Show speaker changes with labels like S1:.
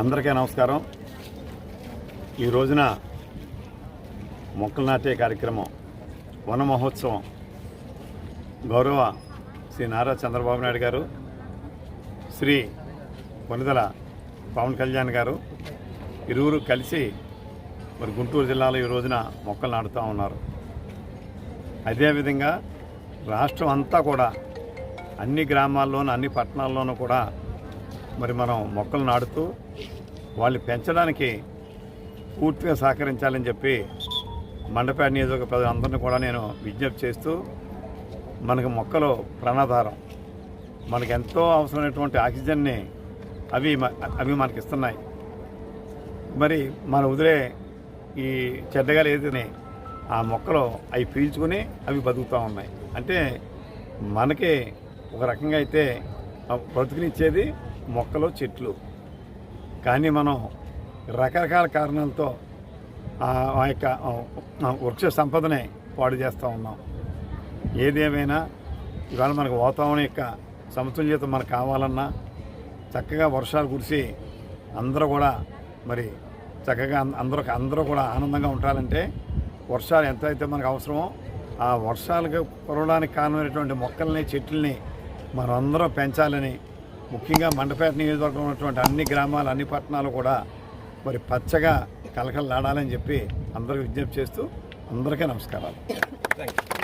S1: అందరికీ నమస్కారం. ఈ రోజున మొక్కలు నాటే కార్యక్రమం వన మహోత్సవం గౌరవ శ్రీ నారా చంద్రబాబు నాయుడు గారు శ్రీ కొనిదల పవన్ కళ్యాణ్ గారు ఇరువురు కలిసి మరి గుంటూరు జిల్లాలో ఈ రోజున మొక్కలు నాటుతూ ఉన్నారు. అదేవిధంగా రాష్ట్రం అంతా కూడా అన్ని గ్రామాల్లోనూ అన్ని పట్టణాల్లోనూ కూడా మరి మనం మొక్కలు నాటుతూ వాళ్ళని పెంచడానికి పూర్తిగా సహకరించాలని చెప్పి మండపేట నియోజక ప్రజలందరినీ కూడా నేను విజ్ఞప్తి చేస్తూ మనకు మొక్కలు ప్రాణాధారం. మనకు ఎంతో అవసరమైనటువంటి ఆక్సిజన్ని అవి అవి మనకి ఇస్తున్నాయి. మరి మన వదిలే ఈ చెడ్డగాలు లేదని ఆ మొక్కలు అవి పీల్చుకుని అవి బతుకుతూ ఉన్నాయి. అంటే మనకి ఒక రకంగా అయితే బ్రతుకునిచ్చేది మొక్కలు చెట్లు. కానీ మనం రకరకాల కారణాలతో ఆ యొక్క వృక్ష సంపదనే పాడు చేస్తూ ఉన్నాం. ఏదేమైనా ఇవాళ మనకు వాతావరణం యొక్క సమతుల్యత మనకు కావాలన్నా చక్కగా వర్షాలు కురిసి అందరూ కూడా మరి చక్కగా అందరూ అందరూ కూడా ఆనందంగా ఉండాలంటే వర్షాలు ఎంత అయితే మనకు అవసరమో ఆ వర్షాలకు కురవడానికి కారణమైనటువంటి మొక్కల్ని చెట్లని మనం అందరం పెంచాలని ముఖ్యంగా మండపేట నియోజకవర్గం ఉన్నటువంటి అన్ని గ్రామాలు అన్ని పట్టణాలు కూడా మరి పచ్చగా కలకలలాడాలని చెప్పి అందరికి విజ్ఞప్తి చేస్తూ అందరికీ నమస్కారాలు.
S2: Thank you